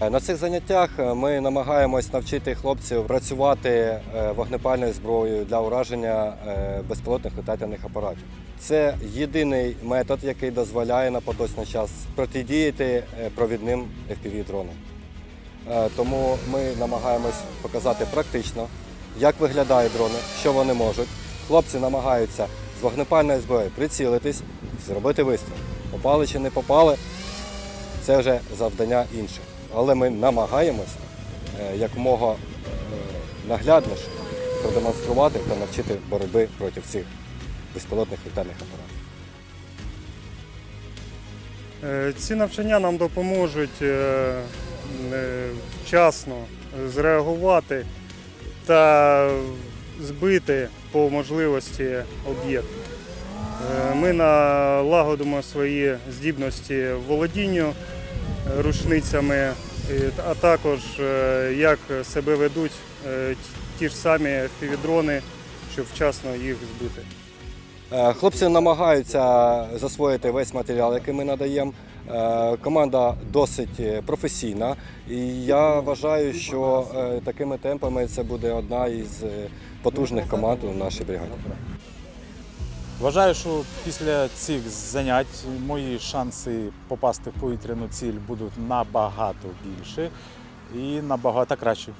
На цих заняттях ми намагаємось навчити хлопців працювати е, вогнепальною зброєю для ураження е, безпілотних летательних апаратів. Це єдиний метод, який дозволяє на поточний час протидіяти е, провідним FPV-дронам. Е, Тому ми намагаємось показати практично, як виглядають дрони, що вони можуть. Хлопці намагаються з вогнепальної зброї прицілитись, зробити вистріл. Попали чи не попали, це вже завдання інше. Але ми намагаємось е, якомога е, наглядніше продемонструвати та навчити боротьби проти цих безпілотних літальних апаратів. Е, Ці навчання нам допоможуть вчасно зреагувати та збити по можливості об'єкт. Ми налагодимо свої здібності володінню рушницями, а також е, як себе ведуть е, ті ж самі півдрони, щоб вчасно їх збити. Е, Хлопці намагаються засвоїти весь матеріал, який ми надаємо. Команда досить професійна, і я вважаю, що такими темпами це буде одна із потужних команд у нашій бригаді. Вважаю, що після цих занять мої шанси попасти в повітряну ціль будуть набагато більше і набагато краще.